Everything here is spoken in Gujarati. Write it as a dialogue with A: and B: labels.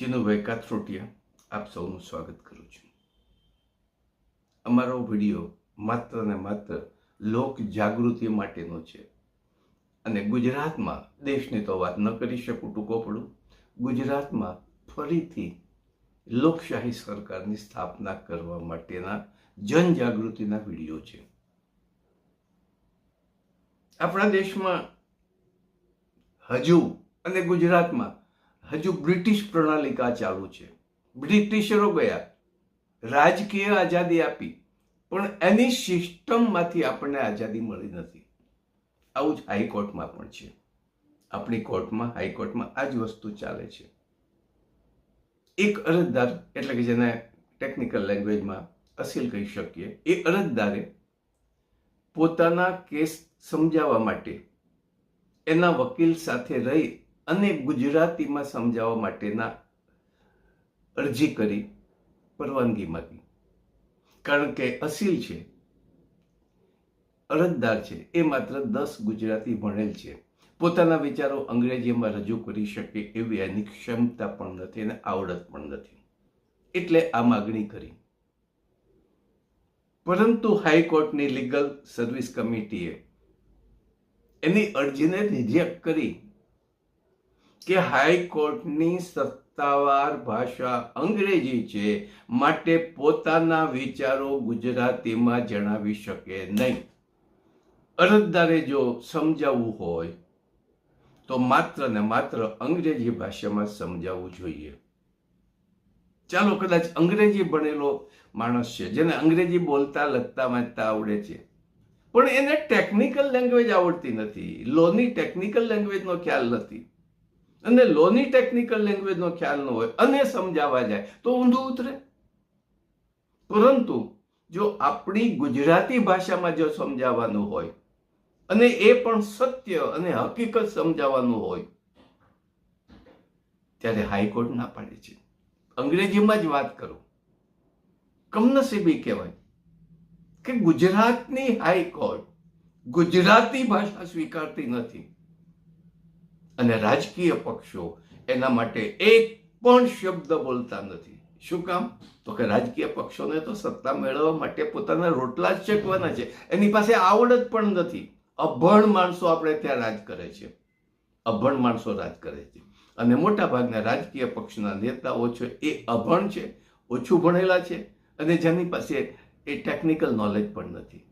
A: ચિનુભાઈ કાથરોટિયા આપ સૌનું સ્વાગત કરું છું. અમારો વીડિયો માત્ર ને માત્ર લોક જાગૃતિ માટેનો છે. અને ગુજરાતમાં દેશની તો વાત ન કરી શકું ટૂંકો પડું. ગુજરાતમાં ફરીથી લોકશાહી સરકારની સ્થાપના કરવા માટેના જનજાગૃતિના વીડિયો છે. આપણા દેશમાં હજુ અને ગુજરાતમાં હજુ બ્રિટિશ પ્રણાલિકા ચાલુ છે. બ્રિટિશરો ગયા, રાજકીય આઝાદી આપી, પણ એની સિસ્ટમમાંથી આપણને આઝાદી મળી નથી. આવું જ હાઈકોર્ટમાં પણ છે. આપણી કોર્ટમાં, હાઈકોર્ટમાં આ જ વસ્તુ ચાલે છે. એક અરજદાર, એટલે કે જેને ટેકનિકલ લેંગ્વેજમાં અસીલ કહી શકીએ, એ અરજદારે પોતાના કેસ સમજાવવા માટે એના વકીલ સાથે રહી અને ગુજરાતીમાં સમજાવવા માટેના અરજી કરી પરવાનગી માગી કારણ કે અસીલ છે, અરજદાર છે, એ માત્ર દસ ગુજરાતી ભણેલ છે. પોતાના વિચારો અંગ્રેજીમાં રજૂ કરી શકે એવી એની ક્ષમતા પણ નથી અને આવડત પણ નથી. એટલે આ માગણી કરી. પરંતુ હાઈકોર્ટની લીગલ સર્વિસ કમિટીએ એની અરજીને રિજેક્ટ કરી કે હાઈકોર્ટની સત્તાવાર ભાષા અંગ્રેજી છે માટે પોતાના વિચારો ગુજરાતીમાં જણાવી શકે નહીં. અરજદારે જો સમજાવવું હોય, તો માત્ર ને માત્ર અંગ્રેજી ભાષામાં સમજાવવું જોઈએ. ચાલો કદાચ અંગ્રેજી ભણેલો માણસ છે, જેને અંગ્રેજી બોલતા, લખતા, વાંચતા આવડે છે. પણ એને ટેકનિકલ લેંગ્વેજ આવડતી નથી. લોની ટેકનિકલ લેંગ્વેજનો ખ્યાલ નથી. અને લોની ટેકનિકલ લેંગ્વેજનો ખ્યાલ ન હોય અને સમજાવવા જાય તો ઊંધું ઉતરે. પરંતુ જો આપણી ગુજરાતી ભાષામાં જો સમજાવવાનું હોય અને એ પણ સત્ય અને હકીકત સમજાવવાનું હોય, ત્યારે હાઈકોર્ટ ના પાડે છે. અંગ્રેજીમાં જ વાત કરો. કમનસીબી કહેવાય કે ગુજરાતની હાઈકોર્ટ ગુજરાતી ભાષા સ્વીકારતી નથી. અને રાજકીય પક્ષો એના માટે એક પણ શબ્દ બોલતા નથી. શું કામ? તો કે રાજકીય પક્ષોને તો સત્તા મેળવવા માટે પોતાના રોટલા જ ચેકવાના છે. એની પાસે આવડત પણ નથી. અભણ માણસો આપણે ત્યાં રાજ કરે છે. અભણ માણસો રાજ કરે છે. અને મોટા ભાગના રાજકીય પક્ષના નેતાઓ છે એ અભણ છે, ઓછું ભણેલા છે અને જેની પાસે એ ટેકનિકલ નોલેજ પણ નથી.